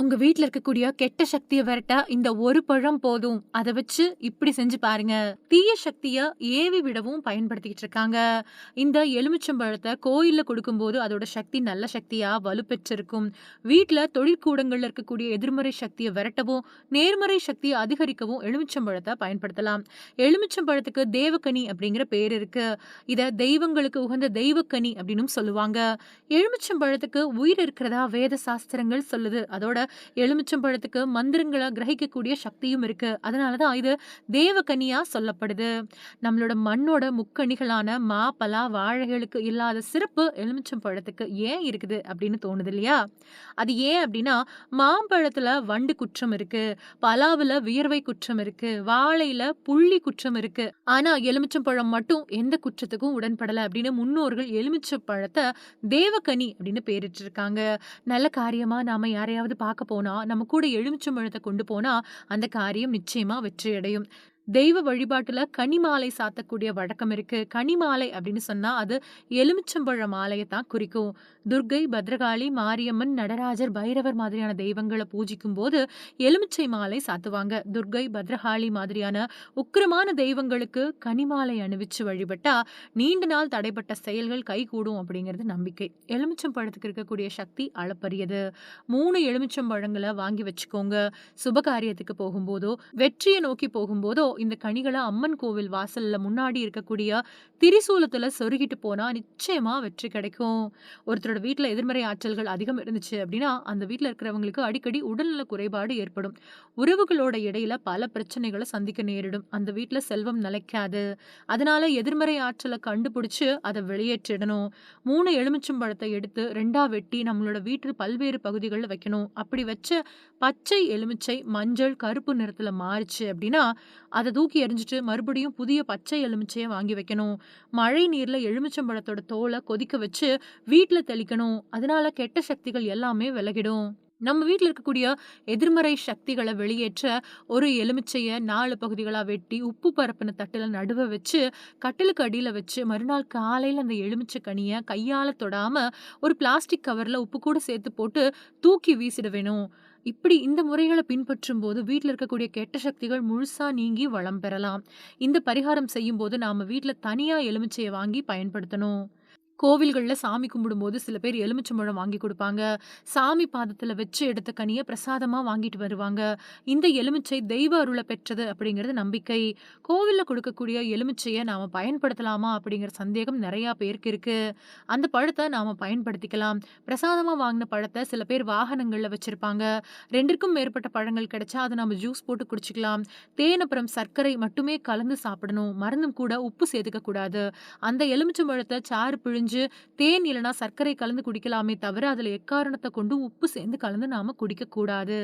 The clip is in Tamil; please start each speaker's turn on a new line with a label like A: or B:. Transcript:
A: உங்க வீட்ல இருக்கக்கூடிய கெட்ட சக்தியை விரட்ட இந்த ஒரு பழம் போதும். அதை வச்சு இப்படி செஞ்சு பாருங்க. தீய சக்திய ஏவி விடவும் பயன்படுத்திக்கிட்டு இருக்காங்க. இந்த எலுமிச்சம்பழத்தை கோயில்ல கொடுக்கும்போது அதோட சக்தி நல்ல சக்தியா வலுப்பெற்றிருக்கும். வீட்டுல தொழிற்கூடங்கள்ல இருக்கக்கூடிய எதிர்மறை சக்தியை விரட்டவும், நேர்மறை சக்தியை அதிகரிக்கவும் எலுமிச்சம்பழத்தை பயன்படுத்தலாம். எலுமிச்சம்பழத்துக்கு தேவக்கனி அப்படிங்கிற பேர் இருக்கு. இத தெய்வங்களுக்கு உகந்த தெய்வக்கனி அப்படின்னும் சொல்லுவாங்க. எலுமிச்சம்பழத்துக்கு உயிர் இருக்கிறதா வேத சாஸ்திரங்கள் சொல்லுது. அதோட எலுமிச்சம்பழத்துக்கு மந்திரங்களை கிரகிக்கக்கூடிய சக்தியும் இருக்கு. அதனால தான் இது தேவக்கனியா சொல்லப்படுது. நம்மளோட மண்ணோட முக்கணிகளான மா, பலா, வாழைகளுக்கு இல்லாத சிறப்பு எலுமிச்சம்பழத்துக்கு ஏன் இருக்குது அப்படின்னு தோணுது இல்லையா? அது ஏன் அப்படின்னா, மாம்பழத்துல வண்டு குற்றம் இருக்கு. பலாவுல வியர்வை குற்றம் இருக்கு. வாழையில புள்ளி குற்றம் இருக்கு. ஆனா எலுமிச்சம்பழம் மட்டும் எந்த குற்றத்துக்கும் உடன்படல அப்படின்னு முன்னோர்கள் எலுமிச்சம்பழத்தை தேவக்கனி அப்படின்னு பேரிட்டிருக்காங்க. நல்ல காரியமா நாம யாரையாவது பார்க்க போனா, நம்ம கூட எலுமிச்சம்பழத்த கொண்டு போனா, அந்த காரியம் நிச்சயமா வெற்றியடையும். தெய்வ வழிபாட்டில் கனிமாலை சாத்தக்கூடிய வழக்கம் இருக்குது கனிமாலை அப்படின்னு சொன்னால் அது எலுமிச்சம்பழ மாலையை தான் குறிக்கும். துர்க்கை, பத்ரகாளி, மாரியம்மன், நடராஜர், பைரவர் மாதிரியான தெய்வங்கள பூஜிக்கும்போது எலுமிச்சை மாலை சாத்துவாங்க. துர்க்கை, பத்ரகாளி மாதிரியான உக்கிரமான தெய்வங்களுக்கு கனிமாலை அணிவிச்சு வழிபட்டா, நீண்ட நாள் தடைப்பட்ட செயல்கள் கைகூடும் அப்படிங்கிறது நம்பிக்கை. எலுமிச்சம்பழத்துக்கு இருக்கக்கூடிய சக்தி அளப்பரியது. மூணு எலுமிச்சம்பழங்களை வாங்கி வச்சுக்கோங்க. சுபகாரியத்துக்கு போகும்போதோ, வெற்றியை நோக்கி போகும்போதோ, இந்த கனிகளை அம்மன் கோவில் வாசல்ல முன்னாடி இருக்கக்கூடிய திரிசூலத்துல சொருகிட்டு போனா நிச்சயமா வெற்றி கிடைக்கும். ஒருத்தரோட வீட்டில் எதிர்மறை ஆற்றல்கள் அதிகம் இருந்துச்சு அப்படின்னா, அந்த வீட்டில் இருக்கிறவங்களுக்கு அடிக்கடி உடல்நல குறைபாடு ஏற்படும். உறவுகளோட இடையில பல பிரச்சனைகளை சந்திக்க நேரிடும். அந்த வீட்டில் செல்வம் நிலைக்காது. அதனால எதிர்மறை ஆற்றலை கண்டுபிடிச்சு அதை வெளியேற்றிடணும். மூணு எலுமிச்சம் பழத்தை எடுத்து ரெண்டா வெட்டி நம்மளோட வீட்டு பல்வேறு பகுதிகளில் வைக்கணும். அப்படி வச்ச பச்சை எலுமிச்சை மஞ்சள், கருப்பு நிறத்தில் மாறுச்சு அப்படின்னா, அதை தூக்கி எரிஞ்சிட்டு மறுபடியும் புதிய பச்சை எலுமிச்சையை வாங்கி வைக்கணும். மழை நீரில் எலுமிச்சம்பழத்தோட தோலை கொதிக்க வச்சு வீட்டில் தெளிக்கணும். அதனால கெட்ட சக்திகள் எல்லாமே விலகிடும். நம்ம வீட்டில் இருக்கக்கூடிய எதிர்மறை சக்திகளை வெளியேற்ற ஒரு எலுமிச்சையை நாலு பகுதிகளாக வெட்டி, உப்பு பரப்பின தட்டில் நடுவ வச்சு, கட்டிலுக்கு அடியில் வச்சு, மறுநாள் காலையில் அந்த எலுமிச்சை கனியை கையால் தொடாமல் ஒரு பிளாஸ்டிக் கவரில் உப்பு கூட சேர்த்து போட்டு தூக்கி வீசிட வேணும். இப்படி இந்த முறையில பின்பற்றும் போது வீட்ல இருக்கக்கூடிய கெட்ட சக்திகள் முழுசா நீங்கி வளம் பெறலாம். இந்த பரிகாரம் செய்யும் போது நாம வீட்ல தனியா எலுமிச்சையை வாங்கி பயன்படுத்தணும். கோவில்களில் சாமி கும்பிடும்போது சில பேர் எலுமிச்சம்பழம் வாங்கி கொடுப்பாங்க சாமி பாதத்தில் வச்சு எடுத்த கனியை பிரசாதமாக வாங்கிட்டு வருவாங்க. இந்த எலுமிச்சை தெய்வ அருளை பெற்றது அப்படிங்கிறது நம்பிக்கை. கோவிலில் கொடுக்கக்கூடிய எலுமிச்சையை நாம் பயன்படுத்தலாமா அப்படிங்கிற சந்தேகம் நிறையா பேருக்கு இருக்குது அந்த பழத்தை நாம் பயன்படுத்திக்கலாம். பிரசாதமாக வாங்கின பழத்தை சில பேர் வாகனங்களில் வச்சுருப்பாங்க ரெண்டிற்கும் மேற்பட்ட பழங்கள் கிடைச்சா அதை நம்ம ஜூஸ் போட்டு குடிச்சிக்கலாம் தேன் அப்புறம் சர்க்கரை மட்டுமே கலந்து சாப்பிடணும். மருந்தும் கூட உப்பு சேர்த்துக்க கூடாது. அந்த எலுமிச்சம்பழத்தை சாறு பிழிஞ்சு, தேன் இல்லனா சர்க்கரை கலந்து குடிக்கலாமே தவிர, அதுல எக்காரணத்தை கொண்டு உப்பு சேர்ந்து கலந்து நாம குடிக்கக்கூடாது.